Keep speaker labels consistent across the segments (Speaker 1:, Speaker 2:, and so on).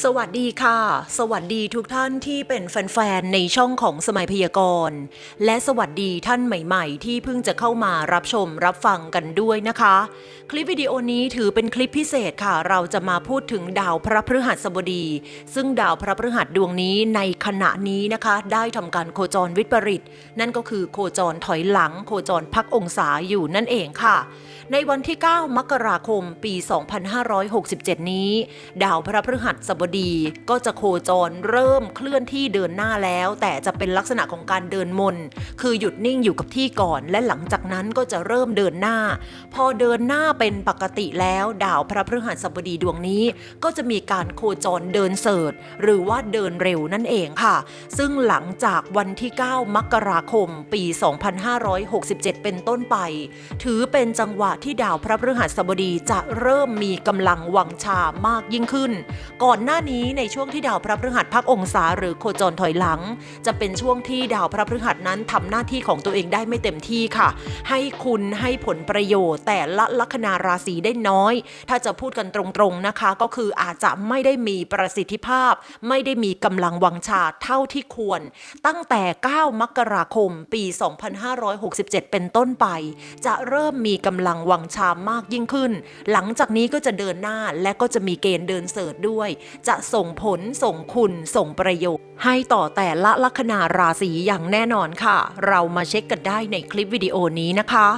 Speaker 1: สวัสดีค่ะ สวัสดีทุกท่านที่เป็นแฟนๆ ในช่องของสมัยพยากรณ์ และสวัสดีท่านใหม่ๆ ที่เพิ่งจะเข้ามารับชมรับฟังกันด้วยนะคะ คลิปวิดีโอนี้ถือเป็นคลิปพิเศษค่ะ เราจะมาพูดถึงดาวพระพฤหัสบดี ซึ่งดาวพระพฤหัสดวงนี้ในขณะนี้นะคะ ได้ทำการโคจรวิปริต นั่นก็คือโคจรถอยหลัง โคจรพักองศาอยู่นั่นเองค่ะ ในวันที่ 9 มกราคม ปี 2567 นี้ ดาวพระพฤหัสบดี ก็จะโคจรเริ่มเคลื่อนที่เดินหน้าแล้ว แต่จะเป็นลักษณะของการเดินมน คือหยุดนิ่งอยู่กับที่ก่อน และหลังจากนั้นก็จะเริ่มเดินหน้า พอเดินหน้าเป็นปกติแล้วดาวพระพฤหัสบดีดวงนี้ ก็จะมีการโคจรเดินเสิร์ชหรือว่าเดินเร็วนั่นเองค่ะ ซึ่งหลังจากวันที่ 9 มกราคม ปี 2567 เป็นต้นไป ถือเป็นจังหวะที่ดาวพระพฤหัสบดีจะเริ่มมีกำลังวังชามากยิ่งขึ้น ก่อนหน้านี้ในช่วงที่ดาวพระพฤหัสพักองศาหรือโคจรถอยหลัง จะเป็นช่วงที่ดาวพระพฤหัสนั้นทำหน้าที่ของตัวเองได้ไม่เต็มที่ค่ะ ให้คุณให้ผลประโยชน์ แต่ละลัคนาราศีได้น้อย ถ้าจะพูดกันตรงๆนะคะ ก็คืออาจจะไม่ได้มีประสิทธิภาพ ไม่ได้มีกำลังวังชาเท่าที่ควร ตั้งแต่ 9 มกราคม ปี 2567 เป็นต้นไป จะเริ่มมีกำลังวังชามากยิ่งขึ้น หลังจากนี้ก็จะเดินหน้าและก็จะมีเกณฑ์เดินเสิร์ชด้วยจะส่งผลส่งคุณส่งประโยชน์ ให้ต่อแต่ละลัคนาราศีอย่างแน่นอนค่ะ เรามาเช็คกันได้ในคลิปวิดีโอนี้นะคะ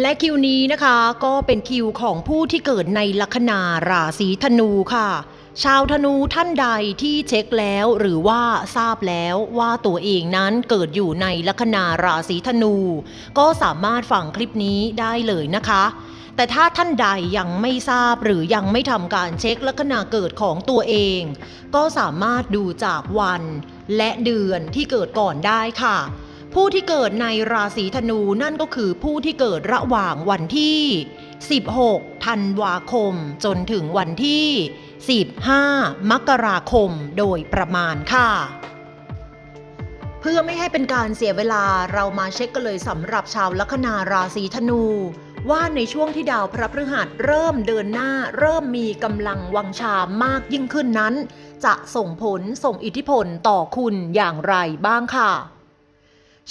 Speaker 1: และคิวนี้นะคะก็เป็นคิวของผู้ที่เกิดในลัคนาราศีธนูค่ะ ชาวธนูท่านใดที่เช็คแล้วหรือว่าทราบแล้วว่าตัวเองนั้นเกิดอยู่ในลัคนาราศีธนู ก็สามารถฟังคลิปนี้ได้เลยนะคะ แต่ถ้าท่านใดยังไม่ทราบหรือยังไม่ทำการเช็คลัคนาเกิดของตัวเอง ก็สามารถดูจากวันและเดือนที่เกิดก่อนได้ค่ะ ผู้ที่เกิดในราศีธนูนั่นก็คือผู้ที่เกิดระหว่างวันที่ 16 ธันวาคม จนถึงวันที่ 15 มกราคมโดยประมาณค่ะเพื่อไม่ให้เป็นการเสียเวลาเรามาเช็คกันเลยสำหรับชาวลัคนาราศีธนู ว่าในช่วงที่ดาวพระพฤหัสเริ่มเดินหน้า เริ่มมีกำลังวังชามากยิ่งขึ้นนั้น จะส่งผลส่งอิทธิพลต่อคุณอย่างไรบ้างค่ะ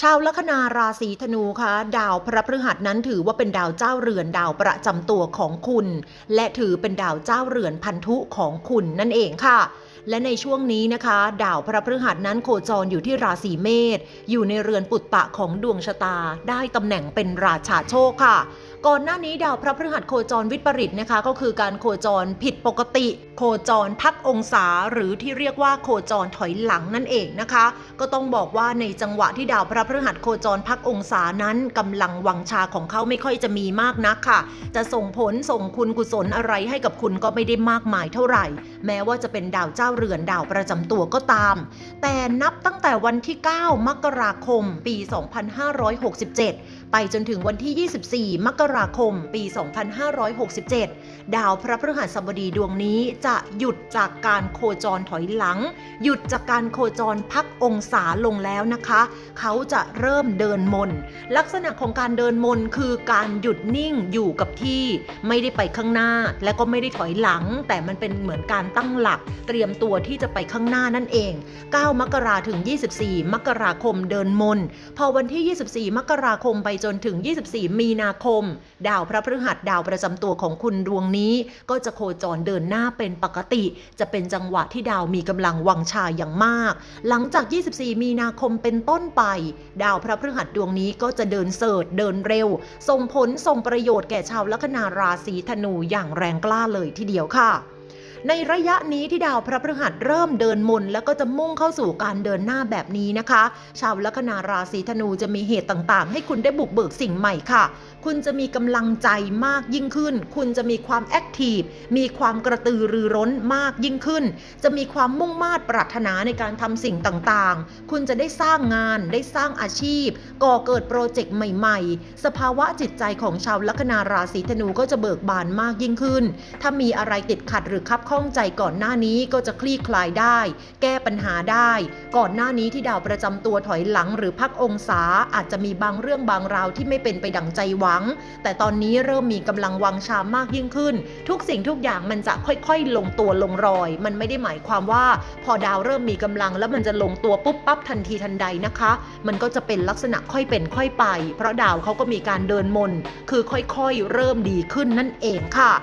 Speaker 1: ชาวลัคนาราศีธนูคะดาวพระพฤหัสนั้นถือว่าเป็นดาวเจ้าเรือนดาวประจำตัวของคุณ และถือเป็นดาวเจ้าเรือนพันธุของคุณนั่นเองค่ะและในช่วงนี้นะคะ ดาวพระพฤหัสนั้นโคจรอยู่ที่ราศีเมษอยู่ในเรือนปุตตะของดวงชะตา ได้ตำแหน่งเป็นราชาโชคค่ะก่อนหน้านี้ดาวพระพฤหัสโคจรวิปริตนะคะ ก็คือการโคจรผิดปกติ โคจรพักองศา หรือที่เรียกว่าโคจรถอยหลังนั่นเองนะคะ ก็ต้องบอกว่าในจังหวะที่ดาวพระพฤหัสโคจรพักองศานั้นกำลังวังชาของเขาไม่ค่อยจะมีมากนักค่ะ จะส่งผลส่งคุณกุศลอะไรให้กับคุณก็ไม่ได้มากมายเท่าไหร่ แม้ว่าจะเป็นดาวเจ้าเรือนดาวประจำตัวก็ตาม แต่นับตั้งแต่วันที่ 9 มกราคม ปี 2567 ไปจนถึงวันที่ 24 มกราคม ปี 2567 ดาวพระพฤหัสบดีดวงนี้จะหยุดจากการโคจรถอยหลัง หยุดจากการโคจรพักองศาลงแล้วนะคะ เขาจะเริ่มเดินมน ลักษณะของการเดินมนคือการหยุดนิ่งอยู่กับที่ ไม่ได้ไปข้างหน้าและก็ไม่ได้ถอยหลัง แต่มันเป็นเหมือนการตั้งหลัก เตรียมตัวที่จะไปข้างหน้านั่นเอง 9 มกราถึง 24 มกราคมเดินมน พอวันที่ 24 มกราคมไปจนถึง 24 มีนาคม ดาวพระพฤหัสดาวประจำตัวของคุณดวงนี้ ก็จะโคจรเดินหน้าเป็นปกติ จะเป็นจังหวะที่ดาวมีกำลังวังชาอย่างมาก หลังจาก 24 มีนาคมเป็นต้นไป ดาวพระพฤหัสดวงนี้ก็จะเดินเสิร์ชเดินเร็ว ส่งผลส่งประโยชน์แก่ชาวลัคนาราศีธนูอย่างแรงกล้าเลยทีเดียวค่ะ ในระยะนี้ที่ดาวพระพฤหัสเริ่มเดินมนแล้วก็จะมุ่งเข้าสู่การเดินหน้าแบบนี้นะคะ ชาวลัคนาราศีธนูจะมีเหตุต่างๆ ให้คุณได้บุกเบิกสิ่งใหม่ค่ะ คุณจะมีกำลังใจมากยิ่งขึ้น คุณจะมีความแอคทีฟ มีความกระตือรือร้นมากยิ่งขึ้น จะมีความมุ่งมา่ปรารถนาในการทำสิ่งต่างๆ คุณจะได้สร้างงาน ได้สร้างอาชีพ ก่อเกิดโปรเจกต์ใหม่ๆ สภาวะจิตใจของชาวลัคนาราศีธนูก็จะเบิกบานมากยิ่งขึ้น ถ้ามีอะไรติดขัดหรือคับข้องใจก่อนหน้านี้ก็จะคลี่คลายได้ แก้ปัญหาได้ ก่อนหน้านี้ที่ดาวประจำตัวถอยหลังหรือพักองศาอาจจะมีบางเรื่องบางราวที่ไม่เป็นไปดังใจหวัง แต่ตอนนี้เริ่มมีกำลังวังชามากยิ่งขึ้น ทุกสิ่งทุกอย่างมันจะค่อยๆ ลงตัวลงรอย มันไม่ได้หมายความว่า พอดาวเริ่มมีกำลังแล้วมันจะลงตัวปุ๊บปั๊บทันทีทันใดนะคะ มันก็จะเป็นลักษณะค่อยเป็นค่อยไป เพราะดาวเขาก็มีการเดินมน คือค่อยๆ เริ่มดีขึ้นนั่นเองค่ะ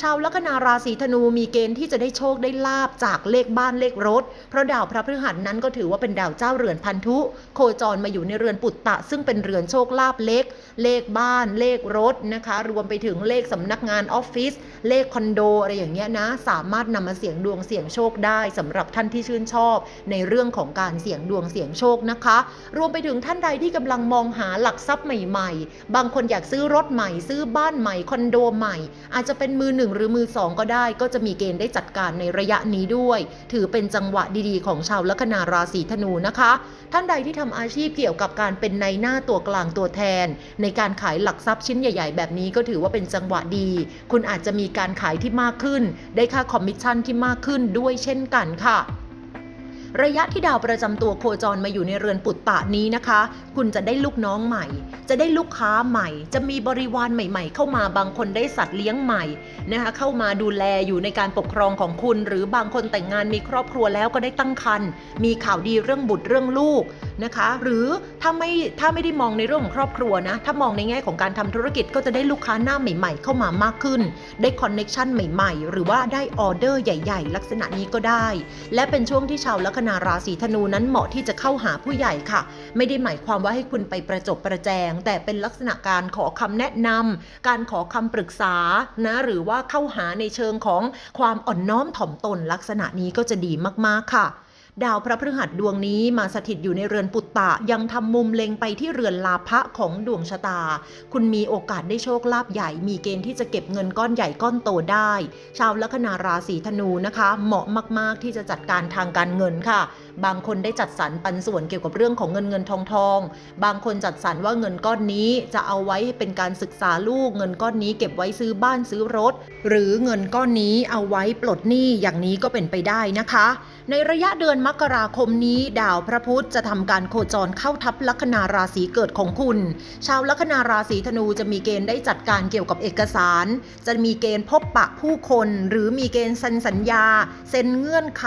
Speaker 1: ชาวลัคนาราศีธนูมีเกณฑ์ที่จะได้โชคได้ลาบจากเลขบ้านเลขรถ เพราะดาวพระพฤหัสนั้นก็ถือว่าเป็นดาวเจ้าเรือนพันธุ โคจรมาอยู่ในเรือนปุตตะ ซึ่งเป็นเรือนโชคลาภเล็ก เลขบ้านเลขรถนะคะ รวมไปถึงเลขสำนักงานออฟฟิศเลขคอนโดอะไรอย่างเงี้ยนะ สามารถนำมาเสี่ยงดวงเสี่ยงโชคได้สำหรับท่านที่ชื่นชอบในเรื่องของการเสี่ยงดวงเสี่ยงโชคนะคะ รวมไปถึงท่านใดที่กำลังมองหาหลักทรัพย์ใหม่ ๆ บางคนอยากซื้อรถใหม่ ซื้อบ้านใหม่คอนโดใหม่ อาจจะเป็นมือหนึ่งหรือมือสองก็ได้ ก็จะมีเกณฑ์ได้จัดการในระยะนี้ด้วย ถือเป็นจังหวะดีๆ ของชาวลัคนาราศีธนูนะคะ ท่านใดที่ทำอาชีพเกี่ยวกับการเป็นในหน้าตัวกลางตัวแทน ในการขายหลักทรัพย์ชิ้นใหญ่ ๆ แบบนี้ก็ถือว่าเป็นจังหวะดี คุณอาจจะมีการขายที่มากขึ้น ได้ค่าคอมมิชชั่นที่มากขึ้นด้วยเช่นกันค่ะ ระยะที่ดาวประจำตัวโคจรมาอยู่ในเรือนปุตตะนี้นะคะ คุณจะได้ลูกน้องใหม่ จะได้ลูกค้าใหม่ จะมีบริวารใหม่ ๆ เข้ามาบางคนได้สัตว์เลี้ยงใหม่นะคะเข้ามาดูแลอยู่ในการปกครองของคุณ หรือบางคนแต่งงานมีครอบครัวแล้วก็ได้ตั้งครรภ์มีข่าวดีเรื่องบุตรเรื่องลูกนะคะ หรือถ้าไม่ถ้าไม่ได้มองในเรื่องของครอบครัวนะ ถ้ามองในแง่ของการทำธุรกิจก็จะได้ลูกค้าหน้าใหม่ ๆ เข้ามามากขึ้น ได้คอนเน็ชันใหม่ ๆ หรือว่าได้ออเดอร์ใหญ่ ๆ ลักษณะนี้ก็ได้ และเป็นช่วงที่ชาวลัคนาราศีธนูนั้นเหมาะที่จะเข้าหาผู้ใหญ่ค่ะ ไม่ได้หมายความว่าให้คุณไปประจบประแจง แต่เป็นลักษณะการขอคำแนะนำการขอคำปรึกษานะหรือว่าเข้าหาในเชิงของความอ่อนน้อมถ่อมตนลักษณะนี้ก็จะดีมากๆค่ะ ดาวพระพฤหัสดวงนี้มาสถิตอยู่ในเรือนปุตตะยังทำมุมเล็งไปที่เรือนลาภะของดวงชะตา คุณมีโอกาสได้โชคลาภใหญ่ มีเกณฑ์ที่จะเก็บเงินก้อนใหญ่ก้อนโตได้ ชาวลัคนาราศีธนูนะคะ เหมาะมากๆที่จะจัดการทางการเงินค่ะ บางคนได้จัดสรรปันส่วนเกี่ยวกับเรื่องของเงินเงินทองทอง บางคนจัดสรรว่าเงินก้อนนี้จะเอาไว้เป็นการศึกษาลูก เงินก้อนนี้เก็บไว้ซื้อบ้านซื้อรถ หรือเงินก้อนนี้เอาไว้ปลดหนี้อย่างนี้ก็เป็นไปได้นะคะ ในระยะเดือนมกราคมนี้ ดาวพระพุธจะทำการโคจรเข้าทับลัคนาราศีเกิดของคุณ ชาวลัคนาราศีธนูจะมีเกณฑ์ได้จัดการเกี่ยวกับเอกสาร จะมีเกณฑ์พบปะผู้คน หรือมีเกณฑ์เซ็นสัญญาเซ็นเงื่อนไข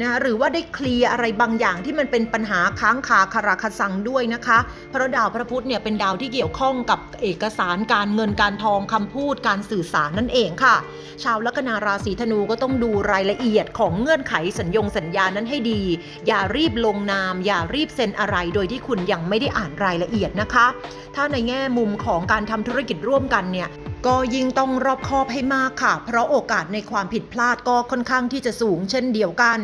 Speaker 1: นะหรือว่าได้เคลียร์อะไรบางอย่างที่มันเป็นปัญหาค้างคาคาราคาซังด้วยนะคะ เพราะดาวพระพุธเนี่ยเป็นดาวที่เกี่ยวข้องกับเอกสารการเงินการทองคำพูดการสื่อสารนั่นเองค่ะ ชาวลัคนาราศีธนูก็ต้องดูรายละเอียดของเงื่อนไขสัญญงสัญญานั้นให้ดี อย่ารีบลงนาม อย่ารีบเซ็นอะไรโดยที่คุณยังไม่ได้อ่านรายละเอียดนะคะ ถ้าในแง่มุมของการทำธุรกิจร่วมกันเนี่ย ก็ยิ่งต้องรอบคอบให้มากค่ะ เพราะโอกาสในความผิดพลาดก็ค่อนข้างที่จะสูงเช่นเดียวกัน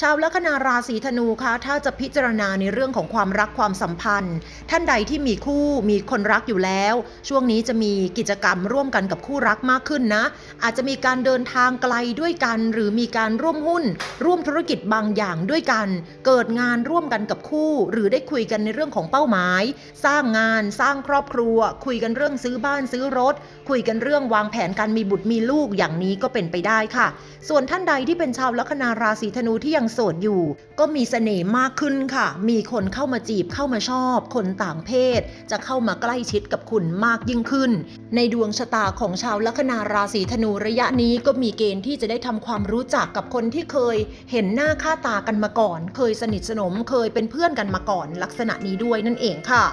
Speaker 1: ชาวลัคนาราศีธนูคะถ้าจะพิจารณาในเรื่องของความรักความสัมพันธ์ ท่านใดที่มีคู่มีคนรักอยู่แล้ว ช่วงนี้จะมีกิจกรรมร่วมกันกับคู่รักมากขึ้นนะ อาจจะมีการเดินทางไกลด้วยกัน หรือมีการร่วมหุ้น ร่วมธุรกิจบางอย่างด้วยกัน เกิดงานร่วมกันกับคู่ หรือได้คุยกันในเรื่องของเป้าหมาย สร้างงานสร้างครอบครัว คุยกันเรื่องซื้อบ้านซื้อรถคุยยกันเรื่องวางแผนการมีบุตรมีลูกอย่างนี้ก็เป็นไปได้ค่ะ ส่วนท่านใดที่เป็นชาวลัคนาราศีธนูที่ยังโสดอยู่ ก็มีเสน่ห์มากขึ้นค่ะ มีคนเข้ามาจีบเข้ามาชอบ คนต่างเพศ จะเข้ามาใกล้ชิดกับคุณมากยิ่งขึ้น ในดวงชะตาของชาวลัคนาราศีธนูระยะนี้ก็มีเกณฑ์ที่จะได้ทำความรู้จักกับคนที่เคย เห็นหน้าค่าตากันมาก่อน เคยสนิทสนมเคยเป็นเพื่อนกันมาก่อนลักษณะนี้ด้วยนั่นเองค่ะ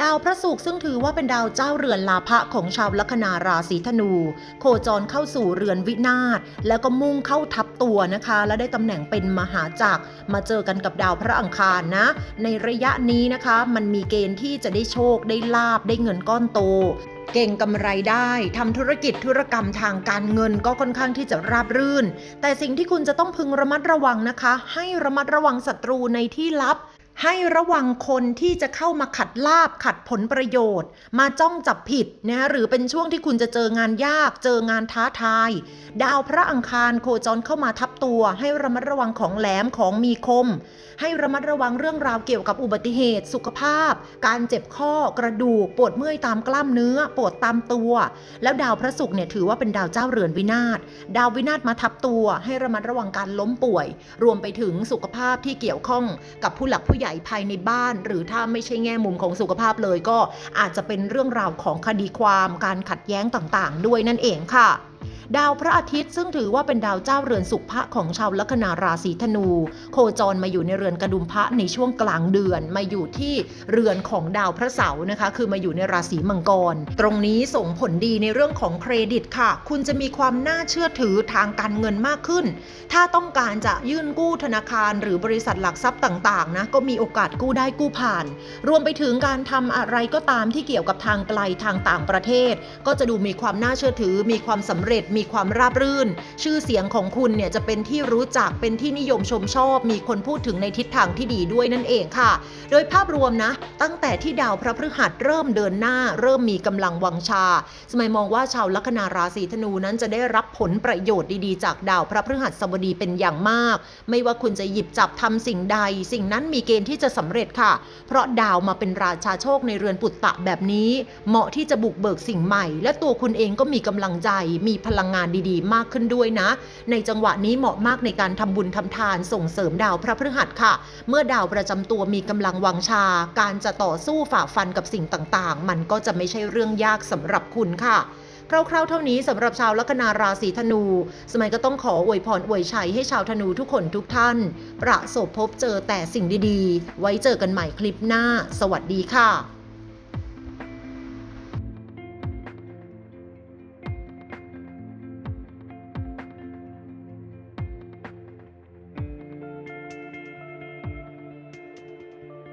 Speaker 1: ดาวพระศุกร์ซึ่งถือว่าเป็นดาวเจ้าเรือนลาภะของชาวลัคนาราศีธนู โคจรเข้าสู่เรือนวินาศแล้วก็มุ่งเข้าทับตัวนะคะ และได้ตำแหน่งเป็นมหาจักรมาเจอกันกับดาวพระอังคารนะ ในระยะนี้นะคะ มันมีเกณฑ์ที่จะได้โชคได้ลาบได้เงินก้อนโตเก่งกำไรได้ทำธุรกิจธุรกรรมทางการเงินก็ค่อนข้างที่จะราบรื่น แต่สิ่งที่คุณจะต้องพึงระมัดระวังนะคะ ให้ระมัดระวังศัตรูในที่ลับ ให้ระวังคนที่จะเข้ามาขัดลาบขัดผลประโยชน์ มาจ้องจับผิดนะหรือเป็นช่วงที่คุณจะเจองานยาก เจองานท้าทาย ดาวพระอังคารโคจรเข้ามาทับตัว ให้ระมัดระวังของแหลมของมีคม ให้ระมัดระวังเรื่องราวเกี่ยวกับอุบัติเหตุ สุขภาพ การเจ็บข้อกระดูกปวดเมื่อยตามกล้ามเนื้อ ปวดตามตัว แล้วดาวพระศุกร์เนี่ยถือว่าเป็นดาวเจ้าเรือนวินาศดาววินาศมาทับตัว ให้ระมัดระวังการล้มป่วย รวมไปถึงสุขภาพที่เกี่ยวข้องกับผู้หลักผู้ใหญ่ภายในบ้าน หรือถ้าไม่ใช่แง่มุมของสุขภาพเลยก็อาจจะเป็นเรื่องราวของคดีความการขัดแย้งต่างๆ ด้วยนั่นเองค่ะ ดาวพระอาทิตย์ซึ่งถือว่าเป็นดาวเจ้าเรือนสุภะของชาวลัคนาราศีธนู โคจรมาอยู่ในเรือนกระดุมพระในช่วงกลางเดือนมาอยู่ที่เรือนของดาวพระเสาร์นะคะ คือมาอยู่ในราศีมังกร ตรงนี้ส่งผลดีในเรื่องของเครดิตค่ะ คุณจะมีความน่าเชื่อถือทางการเงินมากขึ้น ถ้าต้องการจะยื่นกู้ธนาคาร หรือบริษัทหลักทรัพย์ต่างๆนะก็มีโอกาสกู้ได้กู้ผ่าน รวมไปถึงการทำอะไรก็ตามที่เกี่ยวกับทางไกลทางต่างประเทศ ก็จะดูมีความน่าเชื่อถือมีความสำเร็จมีความราบรื่น ชื่อเสียงของคุณเนี่ยจะเป็นที่รู้จักเป็นที่นิยมชมชอบ มีคนพูดถึงในทิศทางที่ดีด้วยนั่นเองค่ะ โดยภาพรวมนะ ตั้งแต่ที่ดาวพระพฤหัสเริ่มเดินหน้า เริ่มมีกำลังวังชา สมัยมองว่าชาวลัคนาราศีธนูนั้นจะได้รับผลประโยชน์ดีๆ จากดาวพระพฤหัสบดีเป็นอย่างมาก ไม่ว่าคุณจะหยิบจับทำสิ่งใด สิ่งนั้นมีเกณฑ์ที่จะสำเร็จค่ะ เพราะดาวมาเป็นราชาโชคในเรือนปุตตะแบบนี้ เหมาะที่จะบุกเบิกสิ่งใหม่ และตัวคุณเองก็มีกำลังใจมีพลังลังงานดีๆ มากขึ้นด้วยนะ ในจังหวะนี้เหมาะมากในการทำบุญทำทานส่งเสริมดาวพระพฤหัสค่ะ เมื่อดาวประจำตัวมีกำลังวังชา การจะต่อสู้ฝ่าฟันกับสิ่งต่างๆ มันก็จะไม่ใช่เรื่องยากสำหรับคุณค่ะคร่าวๆ เท่านี้สำหรับชาวลัคนาราศีธนู สมัยก็ต้องขออวยพรอวยชัยให้ชาวธนูทุกคนทุกท่าน ประสบพบเจอแต่สิ่งดีๆ ไว้เจอกันใหม่คลิปหน้า สวัสดีค่ะ